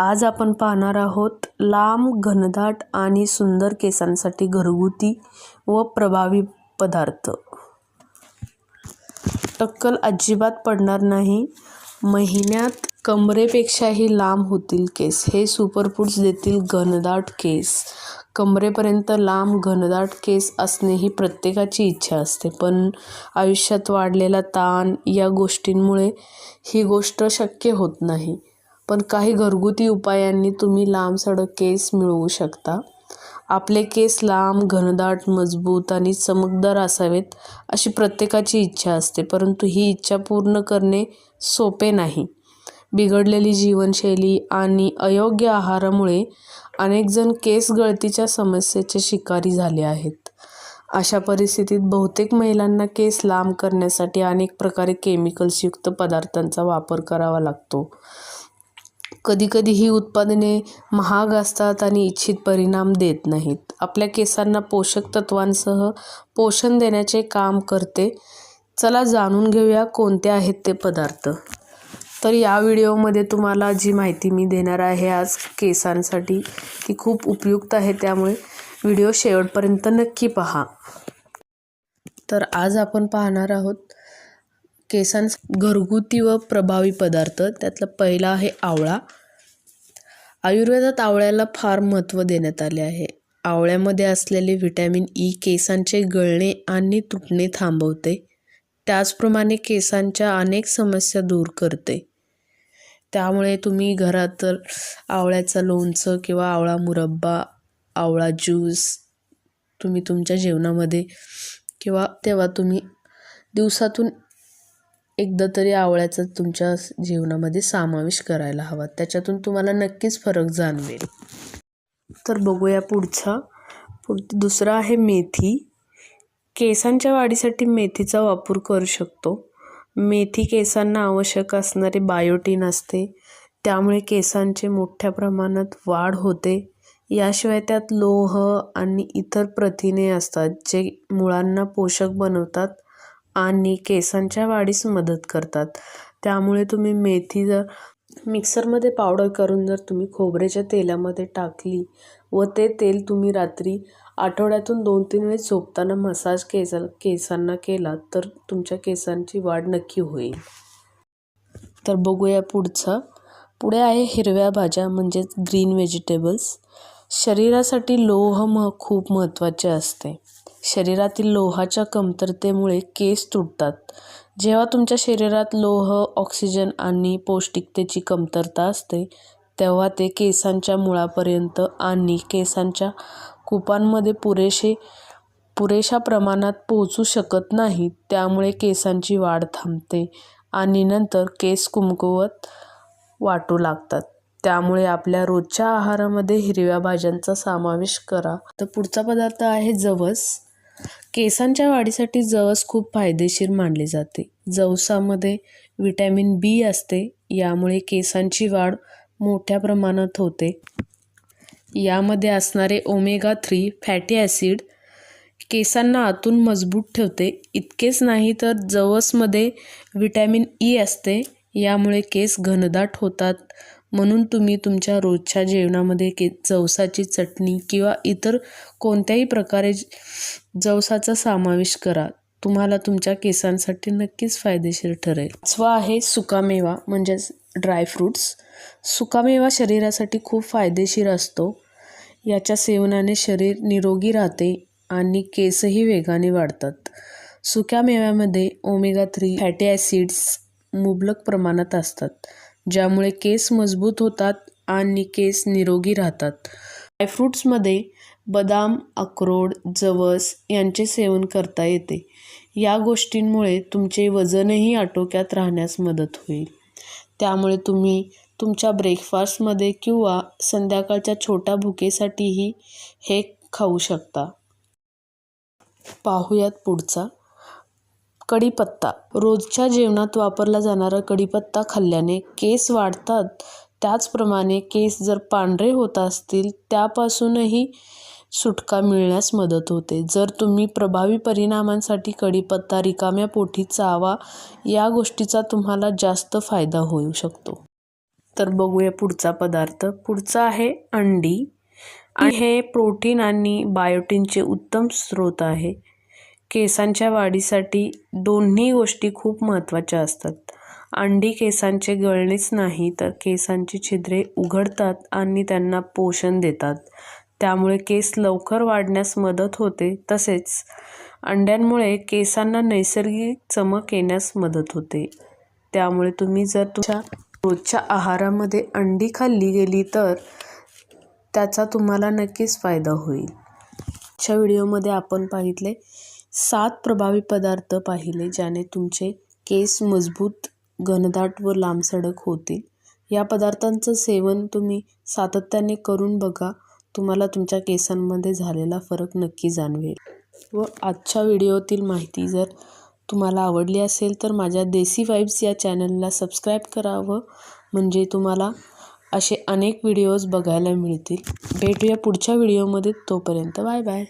आज आपण पाहणार आहोत लांब घनदाट आणि सुंदर केसांसाठी घरगुती व प्रभावी पदार्थ. टक्कल अजिबात पडणार नाही. महिन्यात कमरेपेक्षाही लांब होतील केस. हे सुपरफूड्स देतील घनदाट केस. कमरेपर्यंत लांब घनदाट केस असणे ही प्रत्येकाची इच्छा असते पण आयुष्यात वाढलेला ताण या गोष्टींमुळे ही गोष्ट शक्य होत नाही. पण काही घरगुती उपायांनी तुम्ही लांबसडक केस मिळवू शकता. आपले केस लांब घनदाट मजबूत आणि चमकदार असावेत अशी प्रत्येकाची इच्छा असते परंतु ही इच्छा पूर्ण करणे सोपे नाही. बिघडलेली जीवनशैली आणि अयोग्य आहारामुळे अनेकजण केस गळतीच्या समस्येचे शिकारी झाले आहेत. अशा परिस्थितीत बहुतेक महिलांना केस लांब करण्यासाठी अनेक प्रकारे केमिकल्सयुक्त पदार्थांचा वापर करावा लागतो. कधीकधी ही उत्पादने महाग असतात आणि इच्छित परिणाम देत नाहीत. आपल्या केसांना पोषक तत्वांसह पोषण देण्याचे काम करते. चला जाणून घेऊया कोणते आहेत ते पदार्थ. तर या व्हिडिओमध्ये तुम्हाला जी माहिती मी देणार आहे आज केसांसाठी ती खूप उपयुक्त आहे. त्यामुळे व्हिडिओ शेवटपर्यंत नक्की पहा. तर आज आपण पाहणार आहोत केसांस घरगुती व प्रभावी पदार्थ. त्यातला पहिला आहे आवळा. आयुर्वेदात आवळ्याला फार महत्त्व देण्यात आले आहे. आवळ्यामध्ये असलेले व्हिटॅमिन ई केसांचे गळणे आणि तुटणे थांबवते. त्याचप्रमाणे केसांच्या अनेक समस्या दूर करते. त्यामुळे तुम्ही घरात तर आवळ्याचं लोणचं किंवा आवळा मुरब्बा आवळा ज्यूस तुम्ही तुमच्या जेवणामध्ये किंवा तेव्हा तुम्ही दिवसातून एकदा तरी आवळ्याचा तुमच्या जेवणामध्ये समावेश करायला हवा. त्याच्यातून तुम्हाला नक्कीच फरक जाणवेल. तर बघूया पुढचा. पुढ दुसरा आहे मेथी. केसांच्या वाढीसाठी मेथीचा वापर करू शकतो. मेथी केसांना आवश्यक असणारे बायोटीन असते. त्यामुळे केसांचे मोठ्या प्रमाणात वाढ होते. याशिवाय त्यात लोह आणि इतर प्रथिने असतात जे मुळांना पोषक बनवतात. आणि केसांच्या वाढीस मदत करतात. त्यामुळे तुम्ही मेथी जर मिक्सरमध्ये पावडर करून जर तुम्ही खोबऱ्याच्या तेलामध्ये टाकली व ते तेल तुम्ही रात्री आठवड्यातून दोन तीन वेळेस झोपताना मसाज केसा केसांना केला तर तुमच्या केसांची वाढ नक्की होईल. तर बघूया पुढचा. पुढे आहे हिरव्या भाज्या म्हणजेच ग्रीन व्हेजिटेबल्स. शरीरासाठी लोह म खूप महत्त्वाचे असते. शरीरातील लोहाच्या कमतरतेमुळे केस तुटतात. जेव्हा तुमच्या शरीरात लोह ऑक्सिजन आणि पौष्टिकतेची कमतरता असते तेव्हा ते केसांच्या मुळापर्यंत आणि केसांच्या कुपांमध्ये पुरेसे पुरेशा प्रमाणात पोहोचू शकत नाही त्यामुळे केसांची वाढ थांबते आणि नंतर केस कुमकुवत वाटू लागतात. त्यामुळे आपल्या रोजच्या आहारामध्ये हिरव्या भाज्यांचा समावेश करा. तर पुढचा पदार्थ आहे जवस. केसांच्या वाढीसाठी जवस खूप फायदेशीर मानले जाते. जवसामध्ये विटॅमिन बी असते यामुळे केसांची वाढ मोठ्या प्रमाणात होते. यामध्ये असणारे ओमेगा थ्री फॅटी ॲसिड केसांना आतून मजबूत ठेवते. इतकेच नाही तर जवसमध्ये विटॅमिन ई असते यामुळे केस घनदाट होतात. म्हणून तुम्ही तुमच्या रोजच्या जेवणामध्ये के जवसाची चटणी किंवा इतर कोणत्याही प्रकारे जवसाचा समावेश करा. तुम्हाला तुमच्या केसांसाठी नक्कीच फायदेशीर ठरेल. पाचवा आहे सुकामेवा म्हणजेच ड्रायफ्रूट्स सुकामेवा शरीरासाठी खूप फायदेशीर असतो. याच्या सेवनाने शरीर निरोगी राहते आणि केसही वेगाने वाढतात. सुक्या मेव्यामध्ये ओमेगा थ्री फॅटी ॲसिड्स मुबलक प्रमाणात असतात ज्यामुळे केस मजबूत होतात आणि केस निरोगी राहतात. ड्रायफ्रूट्समध्ये बदाम अक्रोड जवस यांचे सेवन करता येते. या गोष्टींमुळे तुमचे वजनही आटोक्यात राहण्यास मदत होईल. त्यामुळे तुम्ही तुमच्या ब्रेकफास्टमध्ये किंवा संध्याकाळच्या छोट्या भुकेसाठीही हे खाऊ शकता. पाहूयात पुढचा. कढीपत्ता. रोजच्या जेवणात वापरला जाणारा कढीपत्ता खाल्ल्याने केस वाढतात. त्याचप्रमाणे केस जर पांढरे होत असतील त्यापासूनही सुटका मिळण्यास मदत होते. जर तुम्ही प्रभावी परिणामांसाठी कढीपत्ता रिकाम्या पोटी चावा या गोष्टीचा तुम्हाला जास्त फायदा होऊ शकतो. तर बघूया पुढचा पदार्थ. पुढचा आहे अंडी. आणि हे प्रोटीन आणि बायोटीनचे उत्तम स्रोत आहे. केसांच्या वाढीसाठी दोन्ही गोष्टी खूप महत्त्वाच्या असतात. अंडी केसांचे गळणेच नाही तर केसांची छिद्रे उघडतात आणि त्यांना पोषण देतात. त्यामुळे केस लवकर वाढण्यास मदत होते तसेच अंड्यांमुळे केसांना नैसर्गिक चमक येण्यास मदत होते. त्यामुळे तुम्ही जर तुमच्या रोजच्या आहारामध्ये अंडी खाल्ली गेली तर त्याचा तुम्हाला नक्कीच फायदा होईल. आजच्या व्हिडिओमध्ये आपण पाहितले सात प्रभावी पदार्थ पाहिले ज्याने तुमचे केस मजबूत घनदाट व लांबसडक होतील. या पदार्थांचं सेवन तुम्ही सातत्याने करून बघा. तुम्हाला तुमच्या केसांमध्ये झालेला फरक नक्की जाणवेल. व आजच्या व्हिडिओतील माहिती जर तुम्हाला आवडली असेल तर माझ्या देसी वाईब्स या चॅनलला सबस्क्राईब करावं. म्हणजे तुम्हाला असे अनेक व्हिडिओज बघायला मिळतील. भेटूया पुढच्या व्हिडिओमध्ये. तोपर्यंत बाय बाय.